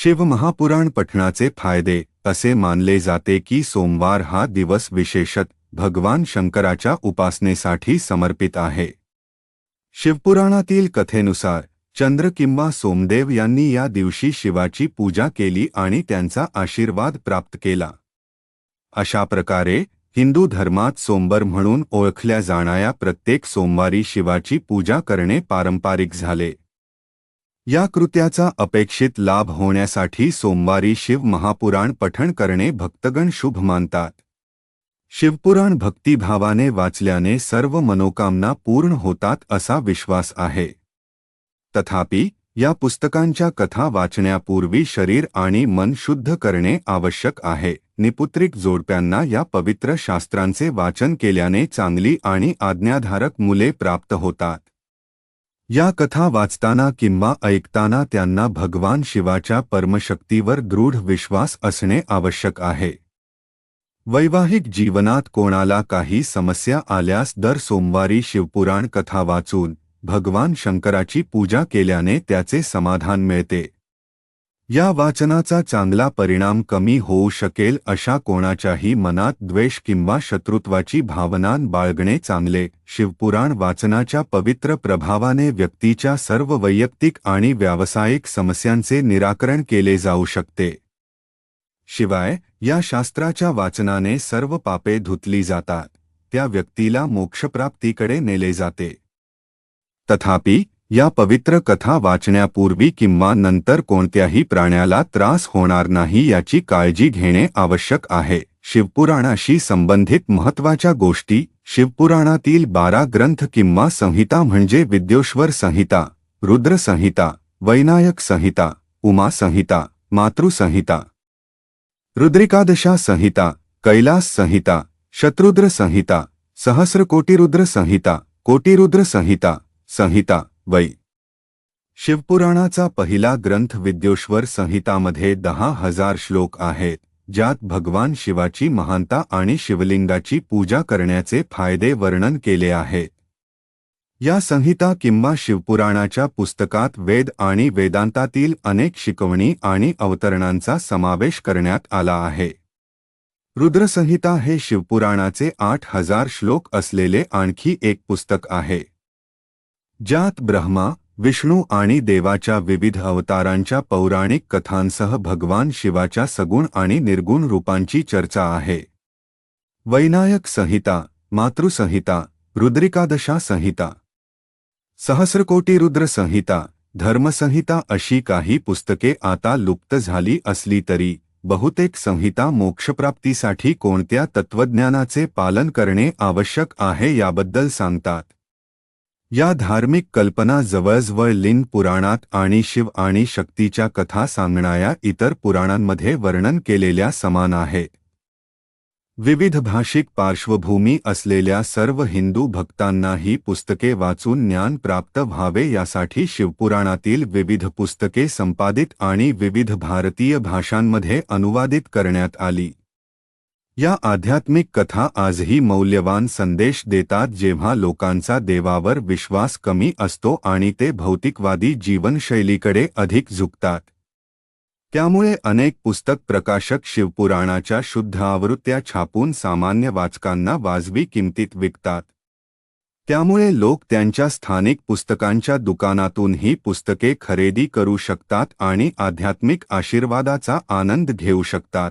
शिवमहापुराण पठणाचे फायदे असे मानले जाते की सोमवार हा दिवस विशेषत भगवान शंकराच्या उपासनेसाठी समर्पित आहे. शिवपुराणातील कथेनुसार चंद्र किंवा सोमदेव यांनी या दिवशी शिवाची पूजा केली आणि त्यांचा आशीर्वाद प्राप्त केला. अशा प्रकारे हिंदू धर्मात सोमवार म्हणून ओळखल्या जाणाऱ्या प्रत्येक सोमवारी शिवाची पूजा करणे पारंपरिक झाले. या कृत्याचा अपेक्षित लाभ होण्यासाठी सोमवारी शिव महापुराण पठण करणे भक्तगण शुभ मानतात. शिवपुराण भक्तिभावाने वाचल्याने सर्व मनोकामना पूर्ण होतात असा विश्वास आहे. तथापि या पुस्तकांच्या कथा वाचण्यापूर्वी शरीर आणि मन शुद्ध करणे आवश्यक आहे. निपुत्रिक जोडप्यांना या पवित्र शास्त्रांचे वाचन केल्याने चांगली आणि आज्ञाधारक मुले प्राप्त होतात. या कथा वाचताना किंवा ऐकताना त्यांना भगवान शिवाच्या परमशक्तीवर दृढ विश्वास असणे आवश्यक आहे. वैवाहिक जीवनात कोणाला काही समस्या आल्यास दर सोमवारी शिवपुराण कथा वाचून भगवान शंकराची पूजा केल्याने त्याचे समाधान मिळते. या वाचनाचा चांगला परिणाम कमी होऊ शकेल अशा कोणाच्याही मनात द्वेष किंवा शत्रुत्वाची भावना बाळगणे चांगले. शिवपुराण वाचनाच्या पवित्र प्रभावाने व्यक्तीच्या सर्व वैयक्तिक आणि व्यावसायिक समस्यांचे निराकरण केले जाऊ शकते. शिवाय या शास्त्राच्या वाचनाने सर्व पापे धुतली जातात. त्या व्यक्तीला मोक्षप्राप्तीकडे नेले जाते. तथापि या पवित्र कथा वाचण्यापूर्वी किंवा नंतर कोणत्याही प्राण्याला त्रास होणार नाही याची काळजी घेणे आवश्यक आहे. शिवपुराणाशी संबंधित महत्वाच्या गोष्टी, शिवपुराणातील बारा ग्रंथ किंवा संहिता म्हणजे विद्योश्वर संहिता, रुद्र संहिता, वैनायक संहिता, उमा संहिता मातृसंहिता रुद्रिकादशा संहिता, कैलास संहिता, शत्रुद्र संहिता सहस्रकोटिरुद्र संहिता कोटिरुद्र संहिता संहिता वै. शिवपुराणाचा पहिला ग्रंथ विद्योश्वर संहितामध्ये दहा हजार श्लोक आहेत ज्यात भगवान शिवाची महानता आणि शिवलिंगाची पूजा करण्याचे फायदे वर्णन केले आहे. या संहिता किंवा शिवपुराणाच्या पुस्तकात वेद आणि वेदांतातील अनेक शिकवणी आणि अवतरणांचा समावेश करण्यात आला आहे. रुद्रसंहिता हे शिवपुराणाचे आठ हजार श्लोक असलेले आणखी एक पुस्तक आहे. ज्यात ब्रह्मा विष्णू आणि देवाच्या विविध अवतारांच्या पौराणिक कथांसह भगवान शिवाच्या सगुण आणि निर्गुण रूपांची चर्चा आहे. वैनायक संहिता मातृसंहिता रुद्रिकादशा संहिता. सहस्रकोटी रुद्र संहिता धर्मसंहिता अशी काही पुस्तके आता लुप्त झाली असली तरी बहुतेक संहिता मोक्षप्राप्तीसाठी कोणत्या तत्त्वज्ञानाचे पालन करणे आवश्यक आहे याबद्दल सांगतात. या धार्मिक कल्पना जवळजवळ लिन पुराणात आणि शिव आणि शक्तीच्या कथा सांगणाऱ्या इतर पुराणांमध्ये वर्णन केलेल्या समान आहे. विविध भाषिक पार्श्वभूमी असलेल्या सर्व हिंदू भक्तांना ही पुस्तके वाचून ज्ञान प्राप्त व्हावे यासाठी शिवपुराणातील विविध पुस्तके संपादित आणि विविध भारतीय भाषांमध्ये अनुवादित करण्यात आली. या आध्यात्मिक कथा आजही मौल्यवान संदेश देतात जेव्हा लोकांचा देवावर विश्वास कमी असतो आणि ते भौतिकवादी जीवनशैलीकडे अधिक झुकतात. त्यामुळे अनेक पुस्तक प्रकाशक शिवपुराणाच्या शुद्ध आवृत्त्या छापून सामान्य वाचकांना वाजवी किमतीत विकतात. त्यामुळे लोक त्यांच्या स्थानिक पुस्तकांच्या दुकानातून ही पुस्तके खरेदी करू शकतात आणि आध्यात्मिक आशीर्वादाचा आनंद घेऊ शकतात.